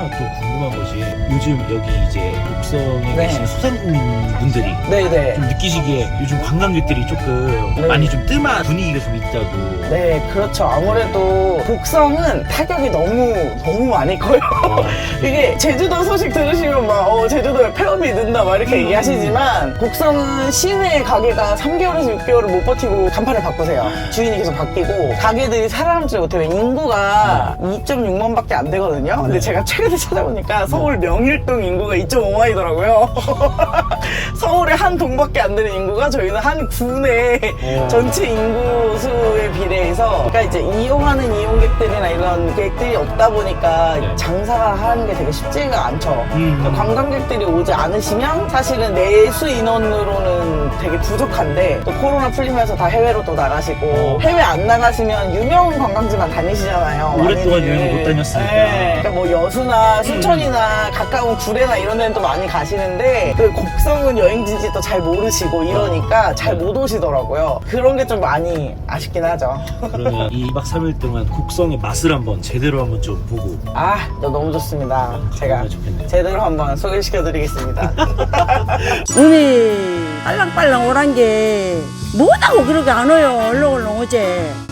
하나 또 궁금한 것이 요즘 여기 이제 곡성에 네. 계신 소상공인 분들이 네네. 좀 느끼시기에 요즘 관광객들이 조금 네. 많이 좀 뜸한 분위기가 좀 있다고. 네, 그렇죠. 아무래도 곡성은 타격이 너무, 너무 많이 커요. 어, 이게 제주도 소식 들으시면 막, 어, 제주도에 폐업이 는다 막 이렇게 음. 얘기하시지만, 곡성은 시내 가게가 3개월에서 6개월을 못 버티고 간판을 바꾸세요. 주인이 계속 바뀌고, 가게들이 살아남지 못해요. 인구가 2.6만 밖에 안 되거든요. 근데 네. 제가 최근에 찾아보니까 서울 명일동 인구가 2.5만이더라고요. 서울의 한 동밖에 안 되는 인구가 저희는 한 군의 어. 전체 인구 수에 비례해서 그러니까 이제 이용하는 이용객들이나 이런 계획들이 없다 보니까 네. 장사가 하는 게 되게 쉽지가 않죠. 음. 그러니까 관광객들이 오지 않으시면 사실은 내수 인원으로는 되게 부족한데 또 코로나 풀리면서 다 해외로 또 나가시고 어. 해외 안 나가시면 유명 관광지만 다니시잖아요. 오랫동안 많이들. 여행을 못 다녔으니까. 네. 그러니까 뭐 여수나 순천이나 가까운 구례나 이런 데는 또 많이 가시는데 그 곡성은 여행지인지 또 잘 모르시고 이러니까 잘 못 오시더라고요. 그런 게 좀 많이 아쉽긴 하죠. 그러면 이 2박 3일 동안 곡성의 맛을 한번 제대로 한번 좀 보고 아, 너 너무 좋습니다. 제가 가보면 좋겠네요. 제대로 한번 소개시켜 드리겠습니다. 눈이 빨랑빨랑 오란 게 뭐다고 그렇게 안 와요 얼렁얼렁 오지